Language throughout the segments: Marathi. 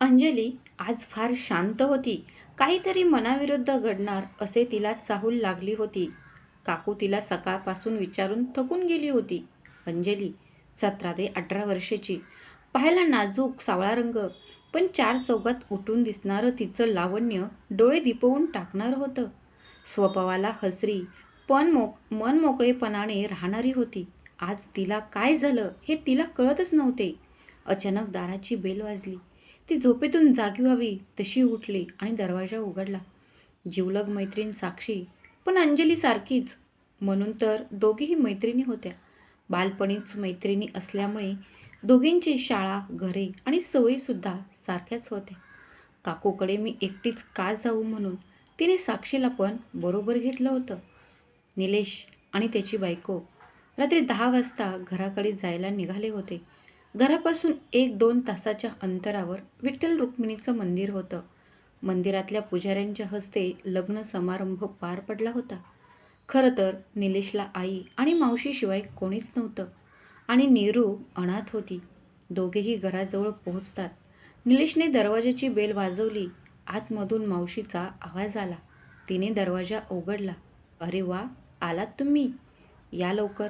अंजली आज फार शांत होती. काहीतरी मनाविरुद्ध घडणार असे तिला चाहूल लागली होती. काकू तिला सकाळपासून विचारून थकून गेली होती. अंजली सतरा ते अठरा वर्षाची. पाहायला नाजूक सावळा रंग पण चार चौकात उठून दिसणारं तिचं लावण्य डोळे दिपवून टाकणारं होतं. स्वभावाला हसरी पण मोक मन मोकळेपणाने राहणारी होती. आज तिला काय झालं हे तिला कळतच नव्हते. अचानक दाराची बेल वाजली. ती झोपेतून जागी व्हावी तशी उठली आणि दरवाजा उघडला. जिवलग मैत्रीण साक्षी पण अंजली सारखीच. म्हणून तर दोघीही मैत्रिणी होत्या. बालपणीच मैत्रिणी असल्यामुळे दोघींची शाळा घरे आणि सवयीसुद्धा सारख्याच होत्या. काकूकडे मी एकटीच का जाऊ म्हणून तिने साक्षीला पण बरोबर घेतलं होतं. निलेश आणि त्याची बायको. रात्री दहा वाजता घराकडे जायला निघाले होते. घरापासून एक दोन तासाच्या अंतरावर विठ्ठल रुक्मिणीचं मंदिर होतं. मंदिरातल्या पुजाऱ्यांच्या हस्ते लग्न समारंभ पार पडला होता. खरं तर निलेशला आई आणि मावशीशिवाय कोणीच नव्हतं आणि नीरू अनाथ होती. दोघेही घराजवळ पोहोचतात. निलेशने दरवाजाची बेल वाजवली. आतमधून मावशीचा आवाज आला. तिने दरवाजा उघडला. अरे वा आलात तुम्ही? या लवकर.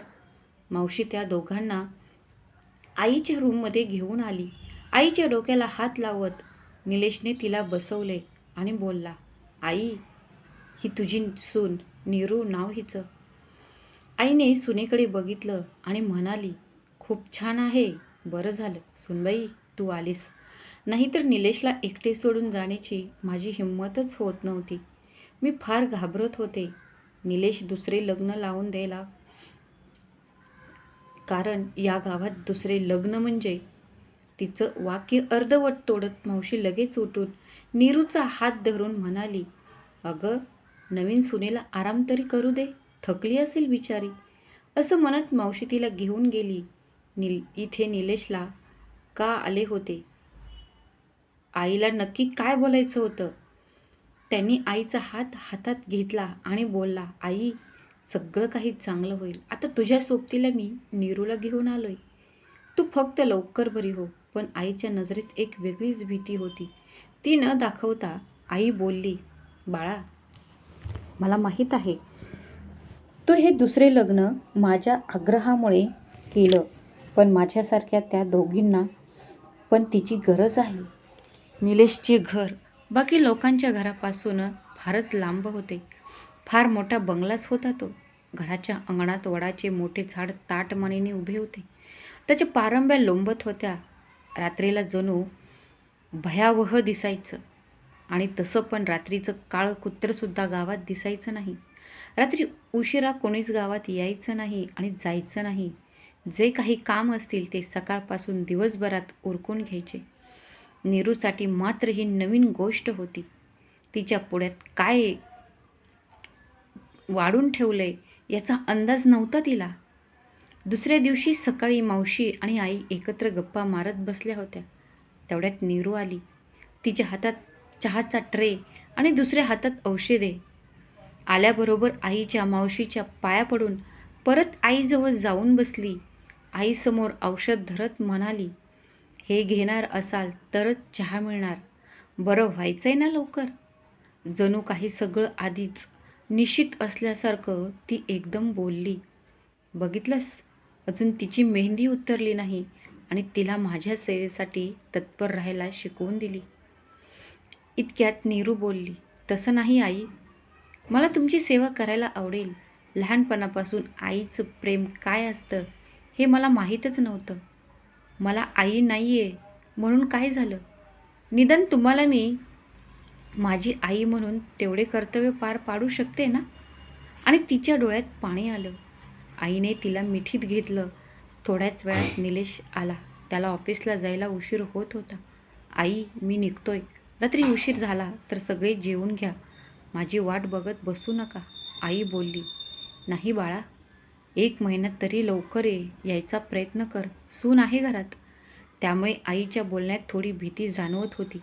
मावशी त्या दोघांना आईच्या रूममध्ये घेऊन आली. आईच्या डोक्याला हात लावत निलेशने तिला बसवले आणि बोलला आई ही तुझी सून नीरू नाव हिचं. आईने सुनेकडे बघितलं आणि म्हणाली खूप छान आहे बरं झालं. सुनबाई तू आलीस. नाहीतर निलेशला एकटे सोडून जाण्याची माझी हिंमतच होत नव्हती. मी फार घाबरत होते. निलेश दुसरे लग्न लावून द्यायला कारण या गावात दुसरे लग्न म्हणजे? तिचं वाक्य अर्धवट तोडत मावशी लगेच उठून नीरूचा हात धरून म्हणाली अगं नवीन सुनेला आराम तरी करू दे थकली असेल बिचारी. असं म्हणत मावशी तिला घेऊन गेली. निल इथे निलेशला का आले होते? आईला नक्की काय बोलायचं होतं? त्यांनी आईचा हात हातात घेतला आणि बोलला आई सगळं काही चांगलं होईल. आता तुझ्या सोबतीला मी नीरूला घेऊन आलो आहे तू फक्त लवकर बरी हो पण आईच्या नजरेत एक वेगळीच भीती होती. ती न दाखवता आई बोलली बाळा मला माहीत आहे तू हे दुसरे लग्न माझ्या आग्रहामुळे केलं पण माझ्यासारख्या त्या दोघींना पण तिची गरज आहे. निलेशचे घर बाकी लोकांच्या घरापासून फारच लांब होते. फार मोठा बंगलाच होता तो. घराच्या अंगणात वडाचे मोठे झाड ताटमानेने उभे होते. त्याच्या पारंब्या लोंबत होत्या. रात्रीला जणू भयावह दिसायचं. आणि तसं पण रात्रीचं काळ कुत्रंसुद्धा गावात दिसायचं नाही. रात्री उशिरा कोणीच गावात यायचं नाही आणि जायचं नाही. जे काही काम असतील ते सकाळपासून दिवसभरात उरकून घ्यायचे. नीरूसाठी मात्र ही नवीन गोष्ट होती. तिच्या पुढ्यात काय वाढून ठेवलं आहे याचा अंदाज नव्हता तिला. दुसऱ्या दिवशी सकाळी मावशी आणि आई एकत्र गप्पा मारत बसल्या होत्या. तेवढ्यात नीरू आली. तिच्या हातात चहाचा ट्रे आणि दुसऱ्या हातात औषधे. आल्याबरोबर आईच्या मावशीच्या पाया पडून परत आईजवळ जाऊन बसली. आईसमोर औषध धरत म्हणाली हे घेणार असाल तरच चहा मिळणार. बरं व्हायचं आहे ना लवकर. जणू काही सगळं आधीच निश्चित असल्यासारखं ती एकदम बोलली. बघितलंस? अजून तिची मेहंदी उतरली नाही आणि तिला माझ्या सेवेसाठी तत्पर राहायला शिकवून दिली. इतक्यात नीरू बोलली तसं नाही आई. मला तुमची सेवा करायला आवडेल. लहानपणापासून आईचं प्रेम काय असतं हे मला माहीतच नव्हतं. मला आई नाही आहे म्हणून काय झालं? निदान तुम्हाला मी माझी आई म्हणून तेवढे कर्तव्य पार पाडू शकते ना? आणि तिच्या डोळ्यात पाणी आलं. आईने तिला मिठीत घेतलं. थोड्याच वेळात निलेश आला. त्याला ऑफिसला जायला उशीर होत होता. आई मी निघतोय. रात्री उशीर झाला तर सगळे जेवून घ्या. माझी वाट बघत बसू नका आई बोलली. नाही बाळा. एक महिन्यात तरी लवकर ये यायचा प्रयत्न कर. सून आहे घरात. त्यामुळे आईच्या बोलण्यात थोडी भीती जाणवत होती.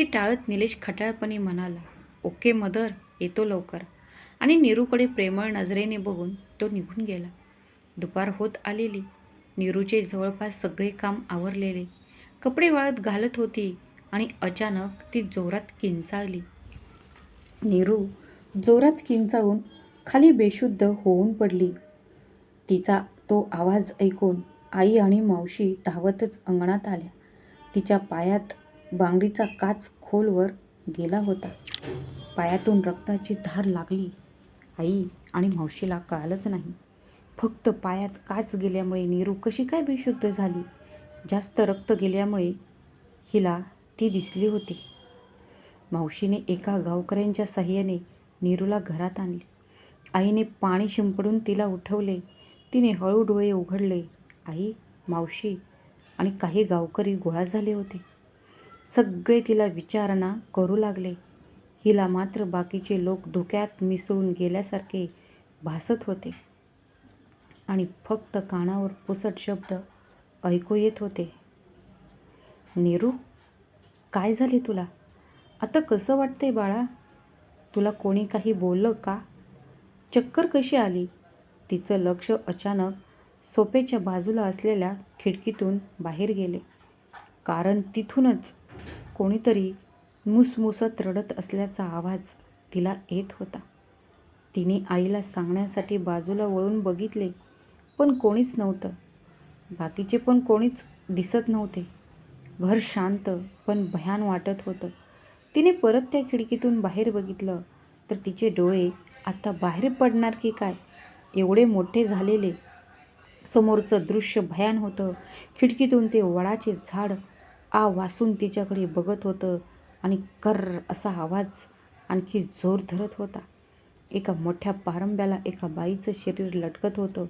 ती टाळत निलेश खटाळपणे म्हणाला ओके मदर येतो लवकर. आणि नीरूकडे प्रेमळ नजरेने बघून तो निघून गेला. दुपार होत आलेली. नीरूचे जवळपास सगळे काम आवरलेले. कपडे वाळत घालत होती आणि अचानक ती जोरात किंचाळली. नीरू जोरात किंचाळून खाली बेशुद्ध होऊन पडली. तिचा तो आवाज ऐकून आई आणि मावशी धावतच अंगणात आल्या. तिच्या पायात बांगडीचा काच खोलवर गेला होता. पायातून रक्ताची धार लागली. आई आणि मावशीला कळालंच नाही. फक्त पायात काच गेल्यामुळे नीरू कशी काय बेशुद्ध झाली? जास्त रक्त गेल्यामुळे हिला ती दिसली होती. मावशीने एका गावकऱ्यांच्या साह्याने नीरूला घरात आणले. आईने पाणी शिंपडून तिला उठवले. तिने हळू डोळे उघडले. आई मावशी आणि काही गावकरी गोळा झाले होते. सगळे तिला विचारणा करू लागले. हिला मात्र बाकीचे लोक धुक्यात मिसळून गेल्यासारखे भासत होते. आणि फक्त कानावर पुसट शब्द ऐकू येत होते. नीरू काय झाले तुला? आता कसं वाटतंय बाळा? तुला कोणी काही बोललं का? चक्कर कशी आली तिचं लक्ष अचानक सोपेच्या बाजूला असलेल्या खिडकीतून बाहेर गेले. कारण तिथूनच कोणीतरी मुसमुसत रडत असल्याचा आवाज तिला येत होता. तिने आईला सांगण्यासाठी बाजूला वळून बघितले पण कोणीच नव्हतं. बाकीचे पण कोणीच दिसत नव्हते. घर शांत पण भयान वाटत होतं. तिने परत त्या खिडकीतून बाहेर बघितलं तर तिचे डोळे आता बाहेर पडणार की काय? एवढे मोठे झालेले. समोरचं दृश्य भयान होतं. खिडकीतून ते वडाचे झाड आ वासून तिच्याकडे बघत होतं आणि कर्र असा आवाज आणखी जोर धरत होता. एका मोठ्या पारंब्याला एका बाईचं शरीर लटकत होतं.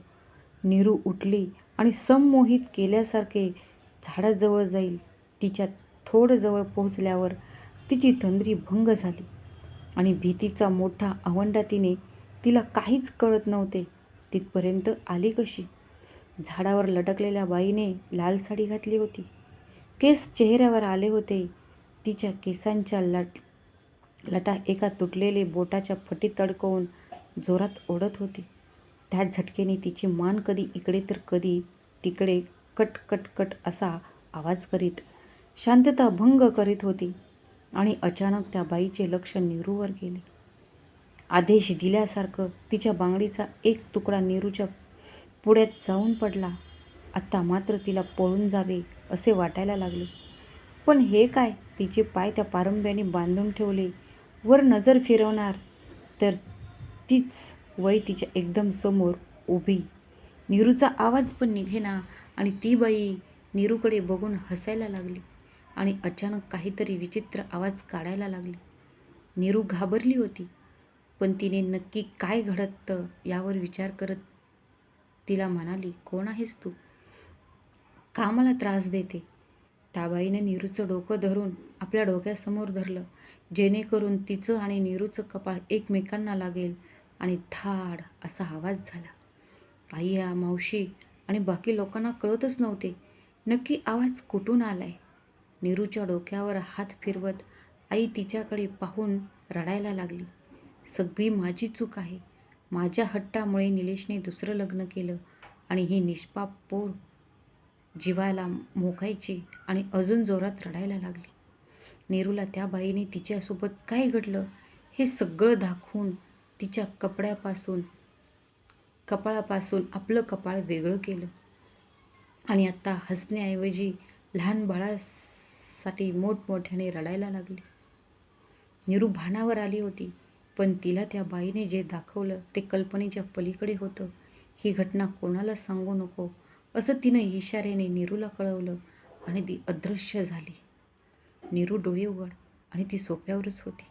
नीरू उठली आणि संमोहित केल्यासारखे झाडाजवळ जाईल तिच्या थोडं जवळ पोहोचल्यावर तिची तंद्री भंग झाली आणि भीतीचा मोठा आवंडा तिने तिला काहीच कळत नव्हते. तिथपर्यंत आली कशी? झाडावर लटकलेल्या बाईने लाल साडी घातली होती. केस चेहऱ्यावर आले होते. तिच्या केसांच्या लट लटा एका तुटलेले बोटाच्या फटीत तडकवून जोरात ओढत होती. त्या झटकेने तिची मान कधी इकडे तर कधी तिकडे कट कट कट असा आवाज करीत शांतता भंग करीत होती आणि अचानक त्या बाईचे लक्ष नीरूवर गेले. आदेश दिल्यासारखं तिच्या बांगडीचा एक तुकडा नीरूच्या पुढ्यात जाऊन पडला. आत्ता मात्र तिला पळून जावे असे वाटायला लागले. पण हे काय? तिचे पाय त्या पारंब्याने बांधून ठेवले. वर नजर फिरवणार. तर तीच वय तिच्या एकदम समोर उभी. नीरूचा आवाज पण निघेना आणि ती बाई नीरूकडे बघून हसायला लागली आणि अचानक काहीतरी विचित्र आवाज काढायला लागली. नीरू घाबरली होती पण तिने नक्की काय घडतं यावर विचार करत तिला म्हणाली कोण आहेस तू? का मला त्रास देते? ताबाईने नीरूचं डोकं धरून आपल्या डोक्यासमोर धरलं. जेणेकरून तिचं आणि नीरूचं कपाळ एकमेकांना लागेल आणि थाड असा आवाज झाला. आई या मावशी आणि बाकी लोकांना कळतच नव्हते. नक्की आवाज कुठून आलाय? नीरूच्या डोक्यावर हात फिरवत आई तिच्याकडे पाहून रडायला लागली. सगळी माझी चूक आहे. माझ्या हट्टामुळे निलेशने दुसरं लग्न केलं आणि ही निष्पाप पोर जिवायला मोकायची आणि अजून जोरात रडायला लागली. नेरूला त्या बाईने तिच्यासोबत काय घडलं हे सगळं दाखवून तिच्या कपड्यापासून कपाळापासून आपलं कपाळ वेगळं केलं. आणि आत्ता हसण्याऐवजी लहान बाळासाठी मोठमोठ्याने रडायला लागली. नेहरू भानावर आली होती पण तिला त्या बाईने जे दाखवलं ते कल्पनेच्या पलीकडे होतं. ही घटना कोणाला सांगू नको असं तिनं इशाऱ्याने नीरूला कळवलं आणि ती अदृश्य झाली. नीरू डोळे उघड आणि ती सोप्यावरच होती.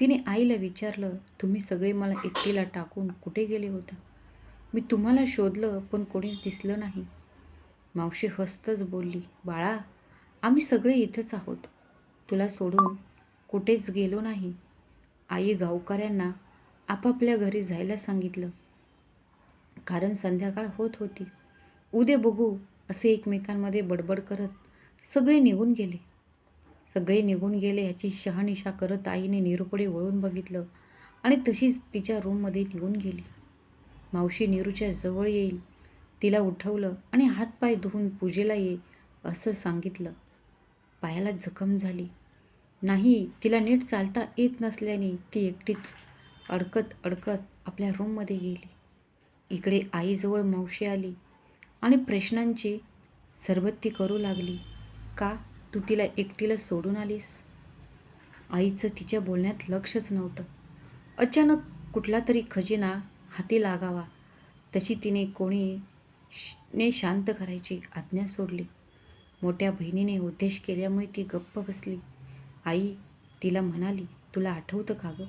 तिने आईला विचारलं तुम्ही सगळे मला एकटीला टाकून कुठे गेले होता? मी तुम्हाला शोधलं पण कोणीच दिसलं नाही. मावशी हस्तच बोलली बाळा आम्ही सगळे इथंच आहोत. तुला सोडून कुठेच गेलो नाही. आई गावकऱ्यांना आपापल्या घरी जायला सांगितलं. कारण संध्याकाळ होत होती. उद्या बघू असे एकमेकांमध्ये बडबड करत सगळे निघून गेले. सगळे निघून गेले याची शहानिशा करत आईने नीरूकडे वळून बघितलं आणि तशीच तिच्या रूममध्ये निघून गेली. मावशी नीरूच्या जवळ येईल तिला उठवलं आणि हातपाय धुवून पूजेला ये असं सांगितलं. पायाला जखम झाली. नाही तिला नीट चालता येत नसल्याने ती एकटीच अडकत अडकत आपल्या रूममध्ये गेली. इकडे आईजवळ मावशी आली. आणि प्रश्नांची सरबत्ती करू लागली. का? तू तिला एकटीला सोडून आलीस आईचं तिच्या बोलण्यात लक्षच नव्हतं. अचानक कुठला तरी खजिना हाती लागावा. तशी तिने कोणी श- ने शांत करायची आज्ञा सोडली. मोठ्या बहिणीने उद्देश केल्यामुळे ती गप्प बसली. आई तिला म्हणाली तुला आठवतं का गं?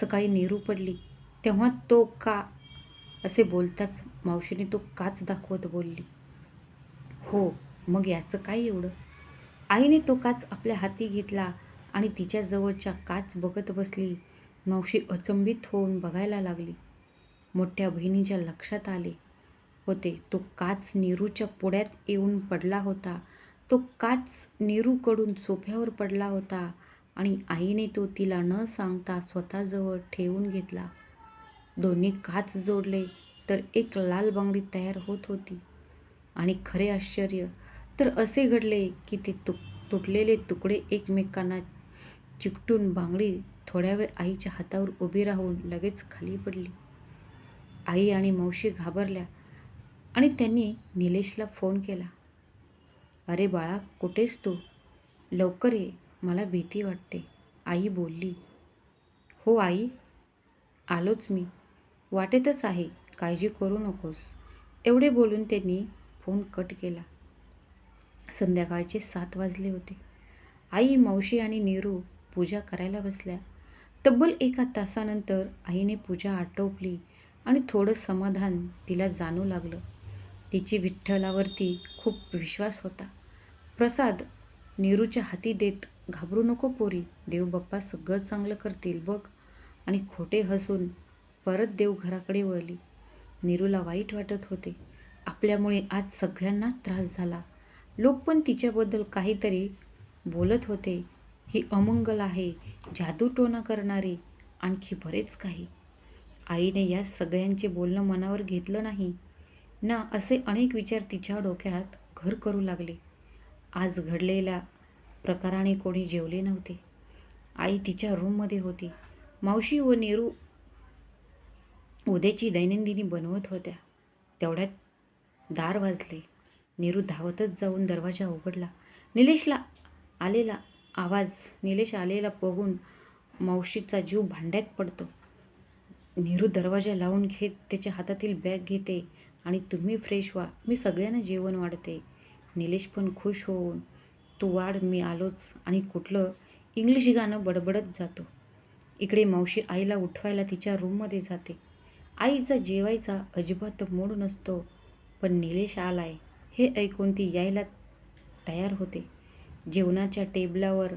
सकाळी नेहरू पडली. तेव्हा तो का असे बोलताच मावशीने तो काच दाखवत बोलली. हो मग याचं काय एवढं? आईने तो काच आपल्या हाती घेतला आणि तिच्या जवळच्या काच बघत बसली. मावशी अचंबित होऊन बघायला लागली. मोठ्या बहिणीच्या लक्षात आले होते. तो काच नीरूच्या पुढ्यात येऊन पडला होता. तो काच नीरूकडून सोफ्यावर पडला होता आणि आईने तो तिला न सांगता स्वतःजवळ ठेवून घेतला. दोन्ही काच जोडले तर एक लाल बांगडी तयार होत होती. आणि खरे आश्चर्य तर असे घडले की ते तुक तुटलेले तुकडे एकमेकांना चिकटून बांगडी थोड्या वेळ आईच्या हातावर उभी राहून लगेच खाली पडली. आई आणि मावशी घाबरल्या आणि त्यांनी निलेशला फोन केला. अरे बाळा कुठेस तू? लवकर ये मला भीती वाटते आई बोलली. हो आई. आलोच मी. वाटेतच आहे काळजी करू नकोस. एवढे बोलून त्यांनी फोन कट केला. संध्याकाळचे सात वाजले होते. आई मावशी आणि नीरू पूजा करायला बसल्या. तब्बल एका तासानंतर आईने पूजा आटोपली आणि थोडं समाधान तिला जाणू लागलं. तिची विठ्ठलावरती खूप विश्वास होता. प्रसाद नीरूच्या हाती देत घाबरू नको पोरी. देवबाप्पा सगळं चांगलं करतील बघ. आणि खोटे हसून परत देवघराकडे वळली. नीरूला वाईट वाटत होते. आपल्यामुळे आज सगळ्यांना त्रास झाला. लोक पण तिच्याबद्दल काहीतरी बोलत होते. ही अमंगल आहे जादूटोणा करणारी आणखी बरेच काही. आईने या सगळ्यांचे बोलणं मनावर घेतलं नाही. ना असे अनेक विचार तिच्या डोक्यात घर करू लागले. आज घडलेल्या प्रकाराने कोणी जेवले नव्हते. आई तिच्या रूममध्ये होती. मावशी व नेरू उद्याची दैनंदिनी बनवत होत्या. तेवढ्यात दार वाजले. नीरू धावतच जाऊन दरवाजा उघडला. निलेशला आलेला आवाज निलेश आलेला बघून मावशीचा जीव भांड्यात पडतो. नीरू दरवाजा लावून घेत त्याच्या हातातील बॅग घेते आणि तुम्ही फ्रेश व्हा मी सगळ्यांना जेवण वाढते. निलेश पण खुश होऊन तू वाढ मी आलोच आणि कुठलं इंग्लिश गाणं बडबडत जातो. इकडे मावशी आईला उठवायला तिच्या रूममध्ये जाते. आईचा जेवायचा अजिबात मूड नसतो पण निलेश आलाय हे ऐकून ती यायला तयार होते. जेवणाच्या टेबलावर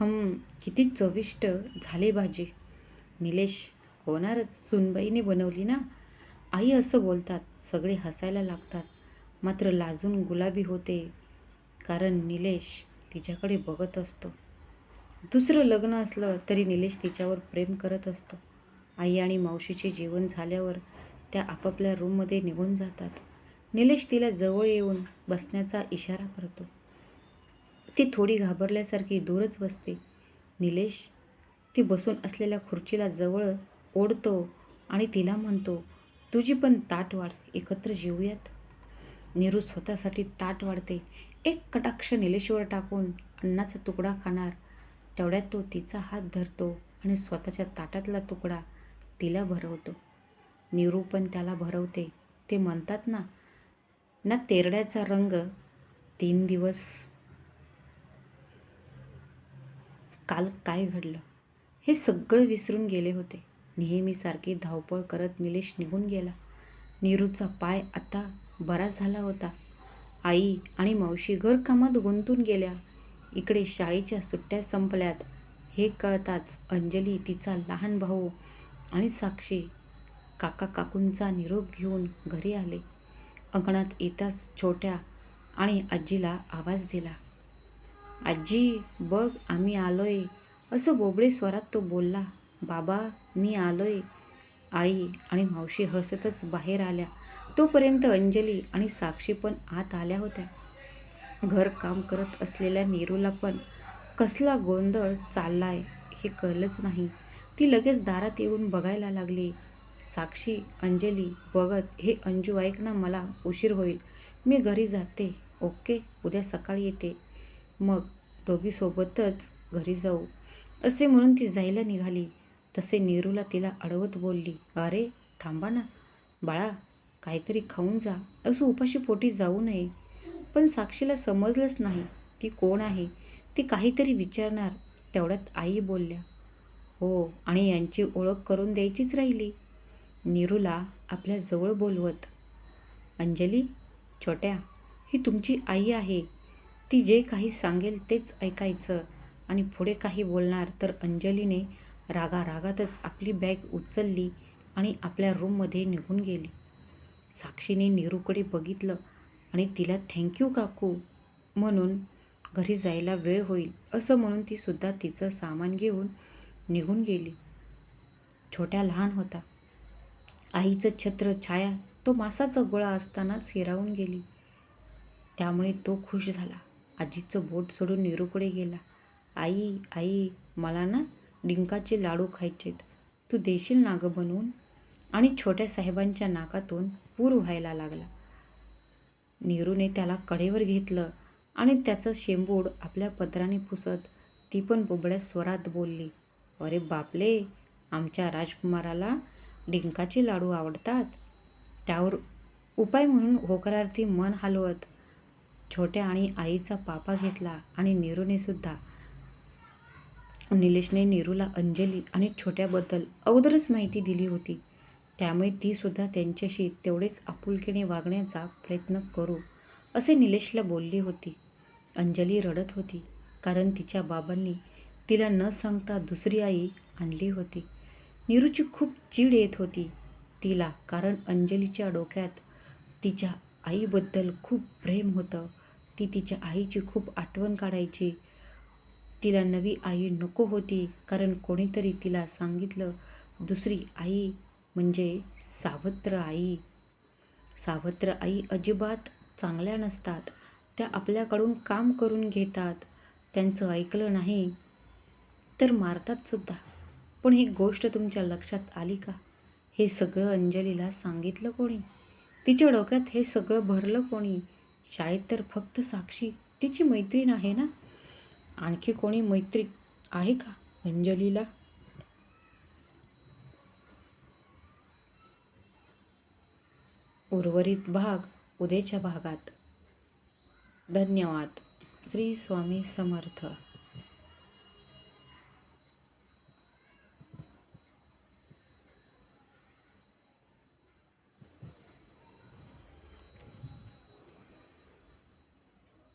हम किती चविष्ट झाले भाजी. निलेश होणारच सुनबाईने बनवली ना? आई असं बोलतात सगळे हसायला लागतात मात्र लाजून गुलाबी होते कारण निलेश तिच्याकडे बघत असतो. दुसरं लग्न असलं तरी निलेश तिच्यावर प्रेम करत असतो. आई आणि मावशीचे जेवण झाल्यावर त्या आपापल्या रूममध्ये निघून जातात. निलेश तिला जवळ येऊन बसण्याचा इशारा करतो. ती थोडी घाबरल्यासारखी दूरच बसते. निलेश ती बसून असलेल्या खुर्चीला जवळ ओढतो आणि तिला म्हणतो तुझी पण ताट वाढ एकत्र जेवूयात नीरू स्वतःसाठी ताट वाढते. एक कटाक्ष निलेशवर टाकून अन्नाचा तुकडा खाणार. तेवढ्यात तो तिचा हात धरतो आणि स्वतःच्या ताटातला तुकडा तिला भरवतो. निरूपण त्याला भरवते. ते म्हणतात ना ना तेरड्याचा रंग तीन दिवस काल काय घडलं? हे सगळं विसरून गेले होते. नेहमीसारखी धावपळ करत निलेश निघून गेला. नीरूचा पाय आता बरा झाला होता. आई आणि मावशी घरकामात गुंतून गेल्या. इकडे शाळेच्या सुट्ट्या संपल्यात. हे कळताच अंजली तिचा लहान भाऊ आणि साक्षी काका काकूंचा निरोप घेऊन घरी आले. अंगणात येताच छोट्या आणि आजीला आवाज दिला आजी बघ आम्ही आलोय. असं बोबडे स्वरात तो बोलला बाबा मी आलोय. आई आणि मावशी हसतच बाहेर आल्या. तोपर्यंत अंजली आणि साक्षी पण आत आल्या होत्या. घर काम करत असलेल्या नेरूला पण कसला गोंधळ चाललाय हे कळलंच नाही. ती लगेच दारात येऊन बघायला लागली. साक्षी अंजली बघत हे अंजू ऐक ना मला उशीर होईल. मी घरी जाते. ओके उद्या सकाळी येते. मग दोघीसोबतच घरी जाऊ. असे म्हणून ती जायला निघाली. तसे नीरूला तिला अडवत बोलली अरे थांबा ना. बाळा काहीतरी खाऊन जा. असं उपाशी पोटी जाऊ नये. पण साक्षीला समजलंच नाही ती कोण आहे? ती काहीतरी विचारणार. तेवढ्यात आई बोलल्या हो आणि यांची ओळख करून द्यायचीच राहिली. नीरूला आपल्या जवळ बोलवत अंजली छोट्या ही तुमची आई आहे. ती जे काही सांगेल तेच ऐकायचं. आणि पुढे काही बोलणार तर अंजलीने रागा रागातच आपली बॅग उचलली आणि आपल्या रूममध्ये निघून गेली. साक्षीने नीरूकडे बघितलं आणि तिला थँक्यू काकू. म्हणून घरी जायला वेळ होईल. असं म्हणून तीसुद्धा तिचं सामान घेऊन निघून गेली. छोट्या लहान होता. आईचं छत्र छाया तो मासाचा गोळा असतानाच हिरावून गेली. त्यामुळे तो खुश झाला. आजीचं बोट सोडून निरूकडे गेला. आई आई मला ना डिंकाचे लाडू खायचेत. तू देशील नागं बनवून? आणि छोट्या साहेबांच्या नाकातून पूर व्हायला लागला. नेहरूने त्याला कडेवर घेतलं आणि त्याचं शेंबूड आपल्या पदराने पुसत ती पण बोबड्या स्वरात बोलली. अरे बापले आमच्या राजकुमाराला डिंकाचे लाडू आवडतात. त्यावर उपाय म्हणून होकारार्थी मन हलवत छोट्या आणि आईचा पापा घेतला आणि नीरूने सुद्धा. निलेशने नीरूला अंजली आणि छोट्याबद्दल अगोदरच माहिती दिली होती. त्यामुळे ती सुद्धा त्यांच्याशी तेवढेच आपुलकीने वागण्याचा प्रयत्न करू असे निलेशला बोलली होती. अंजली रडत होती कारण तिच्या बाबांनी तिला न सांगता दुसरी आई आणली होती. निरुची खूप चीड येत होती. तिला कारण अंजलीच्या डोक्यात तिच्या आईबद्दल खूप प्रेम होतं. ती तिच्या आईची खूप आठवण काढायची. तिला नवी आई नको होती कारण कोणीतरी तिला सांगितलं दुसरी आई म्हणजे सावत्र आई. सावत्र आई अजिबात चांगल्या नसतात. त्या आपल्याकडून काम करून घेतात. त्यांचं ऐकलं नाही तर मारतात सुद्धा. पण ही गोष्ट तुमच्या लक्षात आली का? हे सगळं अंजलीला सांगितलं कोणी? तिच्या डोक्यात हे सगळं भरलं कोणी? शाळेत तर फक्त साक्षी तिची मैत्रीण आहे ना? आणखी कोणी मैत्री आहे का अंजलीला? उर्वरित भाग उद्याच्या भागात. धन्यवाद. श्री स्वामी समर्थ.